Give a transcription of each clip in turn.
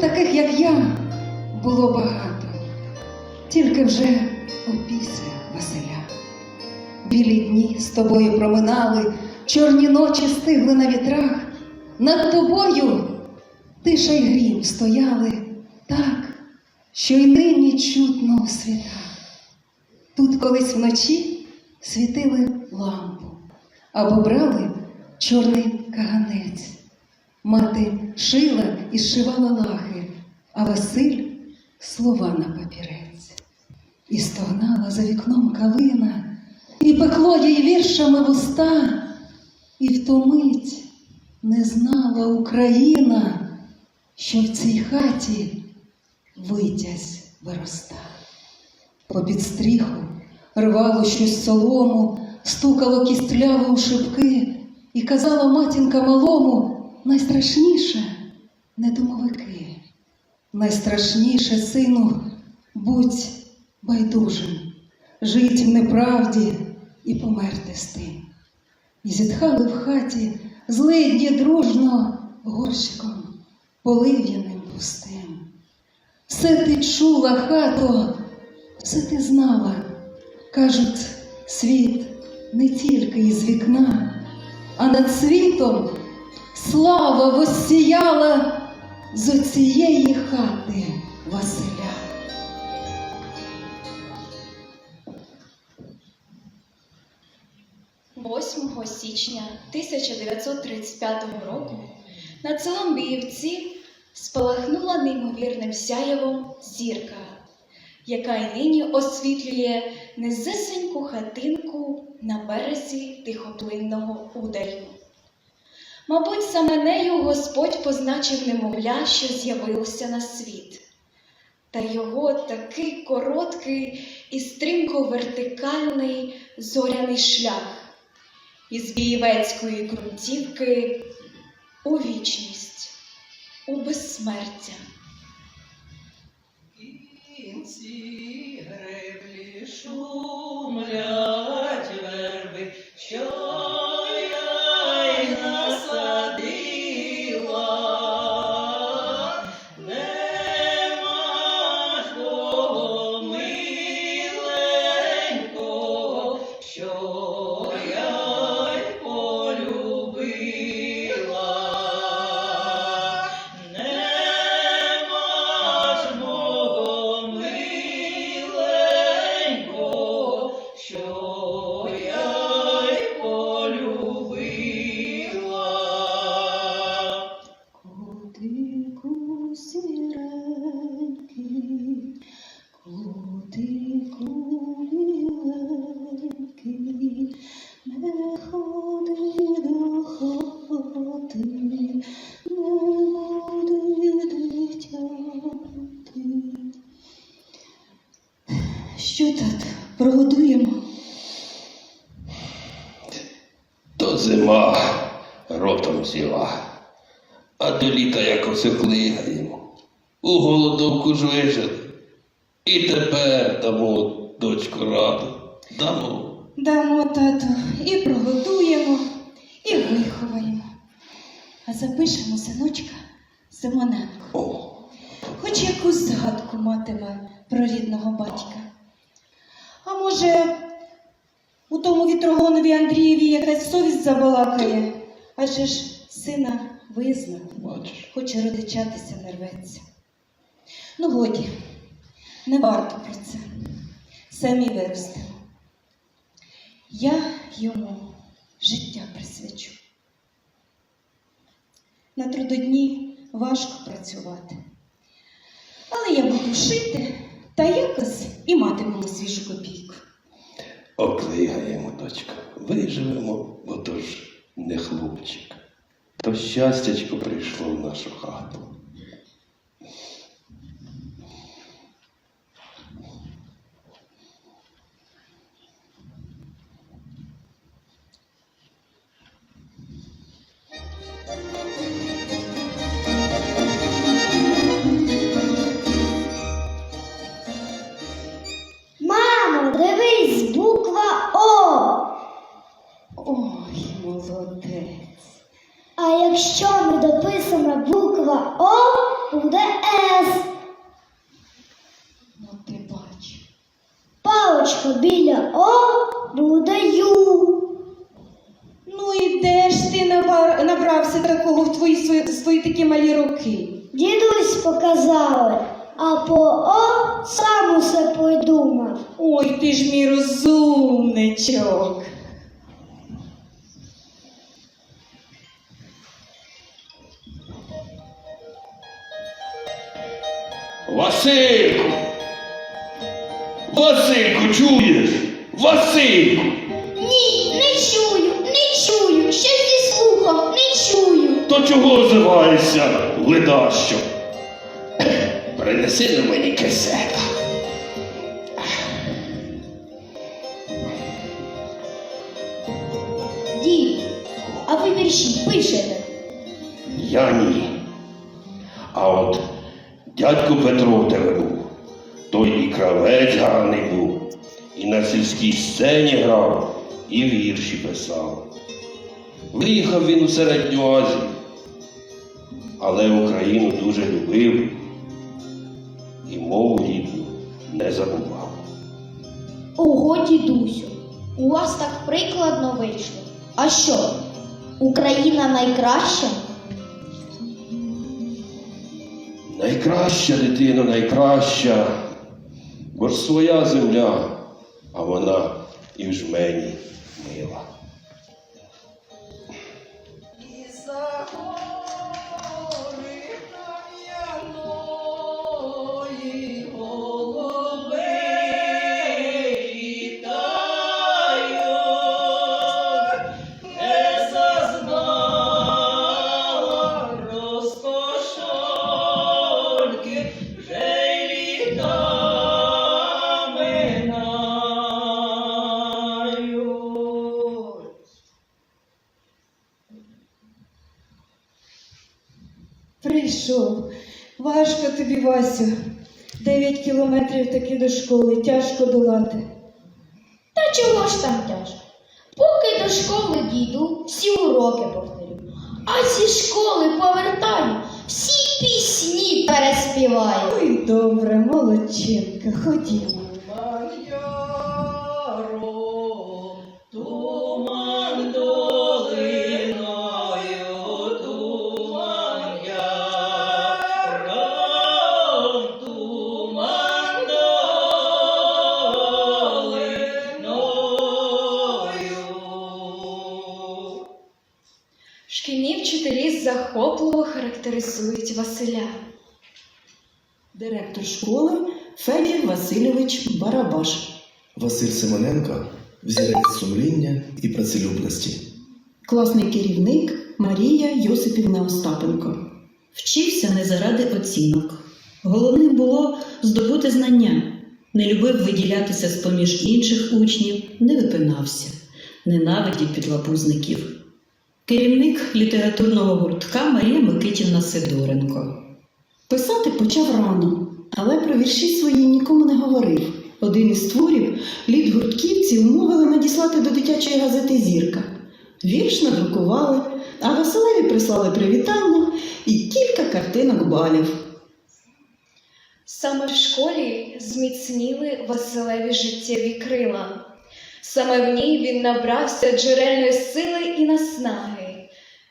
таких, як я, було багато, тільки вже опісля Василя. Білі дні з тобою проминали, чорні ночі стигли на вітрах, над тобою тиша й грім стояли так, що й нині чутно у світах. Тут колись вночі світили лампу або брали чорний каганець. Мати шила і зшивала лахи, а Василь слова на папірець. І стогнала за вікном калина, і пекло їй віршами вуста, і в ту мить не знала Україна, що в цій хаті витязь вироста. Попід стріху рвало щось солому, стукало кістляве у шибки, і казала матінка малому найстрашніше не домовики, найстрашніше, сину, будь байдужим, жить в неправді і померти з тим. І зітхали в хаті злидні дружно горщиком, полив'яним пустим. Все ти чула, хато, все ти знала. Кажуть, світ не тільки із вікна, а над світом слава воссіяла з оцієї хати Василя. – 8 січня 1935 року над селом Біївці спалахнула неймовірним сяєвом зірка, яка й нині освітлює незисеньку хатинку на березі тихоплинного ударю. Мабуть, саме нею Господь позначив немовля, що з'явилося на світ. Та його такий короткий і стрімко вертикальний зоряний шлях із Бієвецької крутівки у вічність, у безсмертя. Кінці греблі шумлять зима ротом взяла, а до літа якось оклигаємо. У голодовку ж вижили. І тепер дамо дочку раду. Дамо. Дамо тату і прогодуємо, і виховаємо. А запишемо синочка Симоненко. О, Хоч якусь згадку матиме про рідного батька. А може, у тому вітрогонові Андрієві якась совість забалакає, адже ж сина визнав, бачиш. хоче родичатися не рветься. Ну, годі, не варто про це. Самі виростемо. Я йому життя присвячу. На трудодні важко працювати. Але я буду шити та якось і матимемо свіжу копійку. Оклигаємо, дочка. Виживемо, бо то ж не хлопчик. То щастячко прийшло в нашу хату. Якщо не дописана буква О, буде С. Ну ти бач. Паличка біля О буде Ю. Ну і де ж ти набар- набрався такого в твої свої, свої такі малі роки? Дідусь показали, а по О сам усе придумав. Ой, ти ж мій розумничок. Васильку! Васильку, чуєш? Васильку! Ні, не чую, не чую. Ще зі слухом не чую. То чого озиваєшся, ледащо? Принеси на мені кисета. Дід, а ви вірші пишете? Я ні. А от дядько Петро тебе був. Той і кравець гарний був, і на сільській сцені грав, і вірші писав. Виїхав він у середню Азію, але Україну дуже любив і мову рідну не забував. Ого, дідусю, у вас так прикладно вийшло. А що? Україна найкраща? Найкраща дитина, найкраща, бо ж своя земля, а вона і в жмені мила. Прийшов. Важко тобі, Васю. Дев'ять кілометрів таки до школи, тяжко долати. Та чого ж там тяжко? Поки до школи діду, всі уроки повторю. А зі школи повертаю, всі пісні переспіваю. Ой, добре, молодчинка, ходімо. Захопливо характеризують Василя. Директор школи Федір Васильович Барабаш. Василь Симоненко взірець сумління і працелюбності. Класний керівник Марія Йосипівна Остапенко. Вчився не заради оцінок. Головним було здобути знання. Не любив виділятися з-поміж інших учнів, не випинався, ненавидів підлабузників. Керівник літературного гуртка Марія Микитівна Сидоренко. Писати почав рано, але про вірші свої нікому не говорив. Один із творів лід гуртківці умовили надіслати до дитячої газети Зірка. Вірш надрукували, а Василеві прислали привітання і кілька картинок балів. Саме в школі зміцніли Василеві життєві крила. Саме в ній він набрався джерельної сили і наснаги,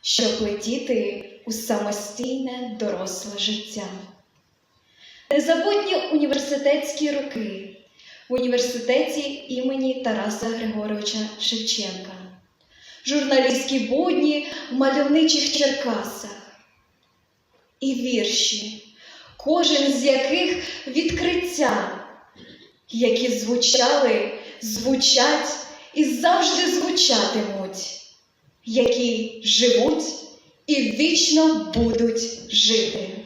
щоб летіти у самостійне доросле життя. Незабутні університетські роки в університеті імені Тараса Григоровича Шевченка, журналістські будні в мальовничих Черкасах. І вірші, кожен з яких відкриття, які звучали, звучать і завжди звучатимуть, які живуть і вічно будуть жити.